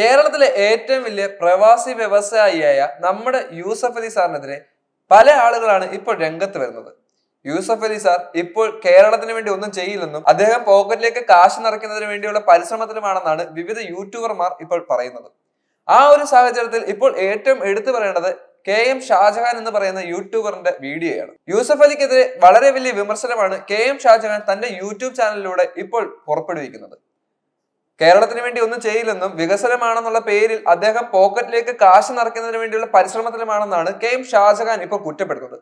കേരളത്തിലെ ഏറ്റവും വലിയ പ്രവാസി വ്യവസായിയായ നമ്മുടെ യൂസഫ് അലി സാറിനെതിരെ പല ആളുകളാണ് ഇപ്പോൾ രംഗത്ത് വരുന്നത്. യൂസഫ് അലി സാർ ഇപ്പോൾ കേരളത്തിന് വേണ്ടി ഒന്നും ചെയ്യില്ലെന്നും അദ്ദേഹം പോക്കറ്റിലേക്ക് കാശ് നിറയ്ക്കുന്നതിന് വേണ്ടിയുള്ള പരിശ്രമത്തിലുമാണെന്നാണ് വിവിധ യൂട്യൂബർമാർ ഇപ്പോൾ പറയുന്നത്. ആ ഒരു സാഹചര്യത്തിൽ ഇപ്പോൾ ഏറ്റവും എടുത്തു പറയേണ്ടത് കെ എം ഷാജഹാൻ എന്ന് പറയുന്ന യൂട്യൂബറിന്റെ വീഡിയോയാണ്. യൂസഫ് അലിക്കെതിരെ വളരെ വലിയ വിമർശനമാണ് കെ എം ഷാജഹാൻ തന്റെ യൂട്യൂബ് ചാനലിലൂടെ ഇപ്പോൾ പുറപ്പെടുവിക്കുന്നത്. കേരളത്തിന് വേണ്ടി ഒന്നും ചെയ്യില്ലെന്നും വികസനമാണെന്നുള്ള പേരിൽ അദ്ദേഹം പോക്കറ്റിലേക്ക് കാശ് നിറയ്ക്കുന്നതിന് വേണ്ടിയുള്ള പരിശ്രമത്തിലുമാണെന്നാണ് കെ എം ഷാജഹാൻ ഇപ്പോൾ കുറ്റപ്പെടുന്നത്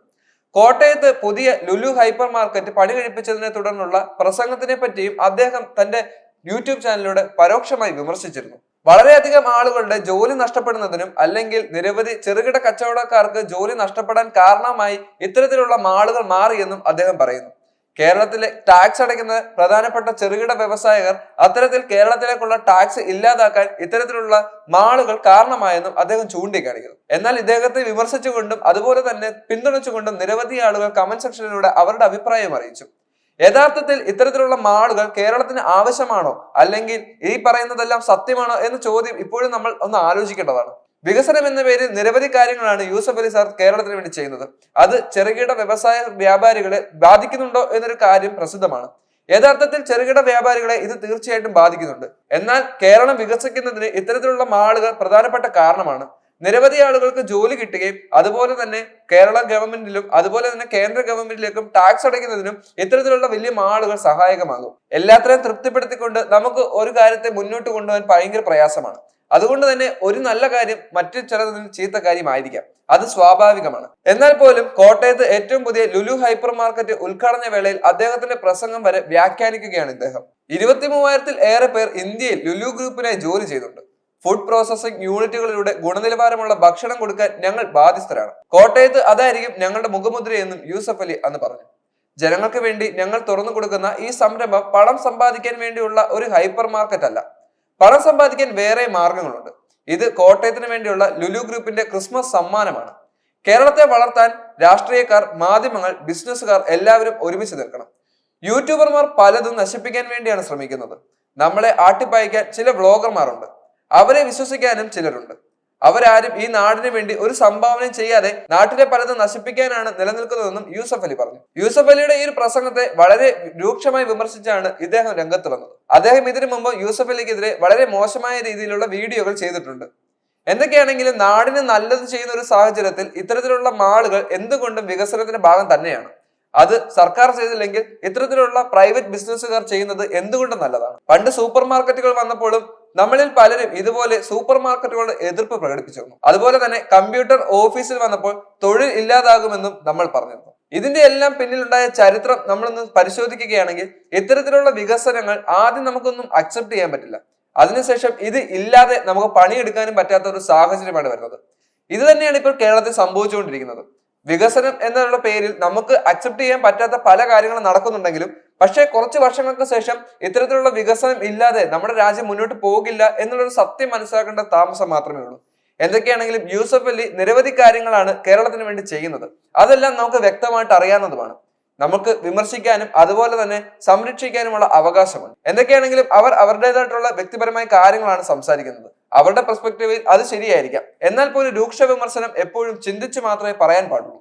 കോട്ടയത്ത് പുതിയ ലുലു ഹൈപ്പർ മാർക്കറ്റ് പണി കഴിപ്പിച്ചതിനെ തുടർന്നുള്ള പ്രസംഗത്തിനെ പറ്റിയും അദ്ദേഹം തന്റെ യൂട്യൂബ് ചാനലിലൂടെ പരോക്ഷമായി വിമർശിച്ചിരുന്നു. വളരെയധികം ആളുകളുടെ ജോലി നഷ്ടപ്പെടുന്നതിനും അല്ലെങ്കിൽ നിരവധി ചെറുകിട കച്ചവടക്കാർക്ക് ജോലി നഷ്ടപ്പെടാൻ കാരണമായി ഇത്തരത്തിലുള്ള മാളുകൾ മാറിയെന്നും അദ്ദേഹം പറയുന്നു. കേരളത്തിലെ ടാക്സ് അടയ്ക്കുന്ന പ്രധാനപ്പെട്ട ചെറുകിട വ്യവസായകർ അത്തരത്തിൽ കേരളത്തിലേക്കുള്ള ടാക്സ് ഇല്ലാതാക്കാൻ ഇത്തരത്തിലുള്ള മാളുകൾ കാരണമായെന്നും അദ്ദേഹം ചൂണ്ടിക്കാണിക്കുന്നു. എന്നാൽ ഇദ്ദേഹത്തെ വിമർശിച്ചുകൊണ്ടും അതുപോലെ തന്നെ പിന്തുണച്ചുകൊണ്ടും നിരവധി ആളുകൾ കമന്റ് സെക്ഷനിലൂടെ അവരുടെ അഭിപ്രായം അറിയിച്ചു. യഥാർത്ഥത്തിൽ ഇത്തരത്തിലുള്ള മാളുകൾ കേരളത്തിന് ആവശ്യമാണോ? അല്ലെങ്കിൽ ഈ പറയുന്നതെല്ലാം സത്യമാണോ? എന്ന ചോദ്യം ഇപ്പോഴും നമ്മൾ ഒന്ന് ആലോചിക്കേണ്ടതാണ്. വികസനം എന്ന പേരിൽ നിരവധി കാര്യങ്ങളാണ് യൂസഫ് അലി സാർ കേരളത്തിന് വേണ്ടി ചെയ്യുന്നത്. അത് ചെറുകിട വ്യവസായ വ്യാപാരികളെ ബാധിക്കുന്നുണ്ടോ എന്നൊരു കാര്യം പ്രസിദ്ധമാണ്. യഥാർത്ഥത്തിൽ ചെറുകിട വ്യാപാരികളെ ഇത് തീർച്ചയായിട്ടും ബാധിക്കുന്നുണ്ട്. എന്നാൽ കേരളം വികസിക്കുന്നതിന് ഇത്തരത്തിലുള്ള മാളുകൾ പ്രധാനപ്പെട്ട കാരണമാണ്. നിരവധി ആളുകൾക്ക് ജോലി കിട്ടുകയും അതുപോലെ തന്നെ കേരള ഗവൺമെന്റിലും അതുപോലെ തന്നെ കേന്ദ്ര ഗവൺമെന്റിലേക്കും ടാക്സ് അടയ്ക്കുന്നതിനും ഇത്തരത്തിലുള്ള വലിയ മാളുകൾ സഹായകമാകും. എല്ലാത്തിനെയും തൃപ്തിപ്പെടുത്തിക്കൊണ്ട് നമുക്ക് ഒരു കാര്യത്തെ മുന്നോട്ട് കൊണ്ടുപോകാൻ ഭയങ്കര പ്രയാസമാണ്. അതുകൊണ്ട് തന്നെ ഒരു നല്ല കാര്യം മറ്റു ചിലതിന് ചീത്ത കാര്യമായിരിക്കാം. അത് സ്വാഭാവികമാണ്. എന്നാൽ പോലും കോട്ടയത്ത് ഏറ്റവും പുതിയ ലുലു ഹൈപ്പർ മാർക്കറ്റ് ഉദ്ഘാടന വേളയിൽ അദ്ദേഹത്തിന്റെ പ്രസംഗം വരെ വ്യാഖ്യാനിക്കുകയാണ് ഇദ്ദേഹം. ഇരുപത്തി മൂവായിരത്തിൽ ഏറെ പേർ ഇന്ത്യയിൽ ലുലു ഗ്രൂപ്പിനായി ജോലി ചെയ്തിട്ടുണ്ട്. ഫുഡ് പ്രോസസിംഗ് യൂണിറ്റുകളിലൂടെ ഗുണനിലവാരമുള്ള ഭക്ഷണം കൊടുക്കാൻ ഞങ്ങൾ ബാധ്യസ്ഥരാണ്. കോട്ടയത്ത് അതായിരിക്കും ഞങ്ങളുടെ മുഖമുദ്രയെന്നും യൂസഫ് അലി അന്ന് പറഞ്ഞു. ജനങ്ങൾക്ക് വേണ്ടി ഞങ്ങൾ തുറന്നു കൊടുക്കുന്ന ഈ സംരംഭം പണം സമ്പാദിക്കാൻ വേണ്ടിയുള്ള ഒരു ഹൈപ്പർ മാർക്കറ്റ് അല്ല പണം സമ്പാദിക്കാൻ വേറെ മാർഗങ്ങളുണ്ട്. ഇത് കോട്ടയത്തിന് വേണ്ടിയുള്ള ലുലു ഗ്രൂപ്പിന്റെ ക്രിസ്മസ് സമ്മാനമാണ്. കേരളത്തെ വളർത്താൻ രാഷ്ട്രീയക്കാർ മാധ്യമങ്ങൾ ബിസിനസ്സുകാർ എല്ലാവരും ഒരുമിച്ച് നിൽക്കണം. യൂട്യൂബർമാർ പലതും നശിപ്പിക്കാൻ വേണ്ടിയാണ് ശ്രമിക്കുന്നത്. നമ്മളെ ആട്ടിപ്പായിക്കാൻ ചില വ്ളോഗർമാരുണ്ട്. അവരെ വിശ്വസിക്കാനും ചിലരുണ്ട്. അവരാരും ഈ നാടിന് വേണ്ടി ഒരു സംഭാവനയും ചെയ്യാതെ നാട്ടിലെ പലതും നശിപ്പിക്കാനാണ് നിലനിൽക്കുന്നതെന്നും യൂസഫ് അലി പറഞ്ഞു. യൂസഫ് അലിയുടെ ഈ പ്രസംഗത്തെ വളരെ രൂക്ഷമായി വിമർശിച്ചാണ് ഇദ്ദേഹം രംഗത്ത് വന്നത് അദ്ദേഹം ഇതിനു മുമ്പ് യൂസഫ് അലിക്കെതിരെ വളരെ മോശമായ രീതിയിലുള്ള വീഡിയോകൾ ചെയ്തിട്ടുണ്ട്. എന്തൊക്കെയാണെങ്കിലും നാടിന് നല്ലത് ചെയ്യുന്ന ഒരു സാഹചര്യത്തിൽ ഇത്തരത്തിലുള്ള മാളുകൾ എന്തുകൊണ്ടും വികസനത്തിന്റെ ഭാഗം തന്നെയാണ്. അത് സർക്കാർ ചെയ്തില്ലെങ്കിൽ ഇത്തരത്തിലുള്ള പ്രൈവറ്റ് ബിസിനസ്സുകാർ ചെയ്യുന്നത് എന്തുകൊണ്ടും നല്ലതാണ്. പണ്ട് സൂപ്പർ മാർക്കറ്റുകൾ വന്നപ്പോഴും നമ്മളിൽ പലരും ഇതുപോലെ സൂപ്പർ മാർക്കറ്റുകളുടെ എതിർപ്പ് പ്രകടിപ്പിച്ചിരുന്നു. അതുപോലെ തന്നെ കമ്പ്യൂട്ടർ ഓഫീസിൽ വന്നപ്പോൾ തൊഴിൽ ഇല്ലാതാകുമെന്നും നമ്മൾ പറഞ്ഞിരുന്നു. ഇതിന്റെ എല്ലാം പിന്നിലുണ്ടായ ചരിത്രം നമ്മളൊന്ന് പരിശോധിക്കുകയാണെങ്കിൽ ഇത്തരത്തിലുള്ള വികസനങ്ങൾ ആദ്യം നമുക്കൊന്നും അക്സെപ്റ്റ് ചെയ്യാൻ പറ്റില്ല. അതിനുശേഷം ഇത് ഇല്ലാതെ നമുക്ക് പണിയെടുക്കാനും പറ്റാത്ത ഒരു സാഹചര്യമാണ് വരുന്നത്. ഇത് തന്നെയാണ് ഇപ്പോൾ കേരളത്തിൽ സംഭവിച്ചുകൊണ്ടിരിക്കുന്നത്. വികസനം എന്നുള്ള പേരിൽ നമുക്ക് അക്സെപ്റ്റ് ചെയ്യാൻ പറ്റാത്ത പല കാര്യങ്ങളും നടക്കുന്നുണ്ടെങ്കിലും പക്ഷേ കുറച്ച് വർഷങ്ങൾക്ക് ശേഷം ഇത്തരത്തിലുള്ള വികസനം ഇല്ലാതെ നമ്മുടെ രാജ്യം മുന്നോട്ട് പോകില്ല എന്നുള്ളൊരു സത്യം മനസ്സിലാക്കേണ്ട താമസം മാത്രമേ ഉള്ളൂ. എന്തൊക്കെയാണെങ്കിലും യൂസഫ് അലി നിരവധി കാര്യങ്ങളാണ് കേരളത്തിന് വേണ്ടി ചെയ്യുന്നത്. അതെല്ലാം നമുക്ക് വ്യക്തമായിട്ട് അറിയാവുന്നതുമാണ്. നമുക്ക് വിമർശിക്കാനും അതുപോലെ തന്നെ സംരക്ഷിക്കാനുമുള്ള അവകാശമുണ്ട്. എന്തൊക്കെയാണെങ്കിലും അവർ അവരുടേതായിട്ടുള്ള വ്യക്തിപരമായ കാര്യങ്ങളാണ് സംസാരിക്കുന്നത്. അവരുടെ പെർസ്പെക്റ്റീവിൽ അത് ശരിയായിരിക്കാം. എന്നാൽ പോലും രൂക്ഷ വിമർശനം എപ്പോഴും ചിന്തിച്ച് മാത്രമേ പറയാൻ പാടുള്ളൂ.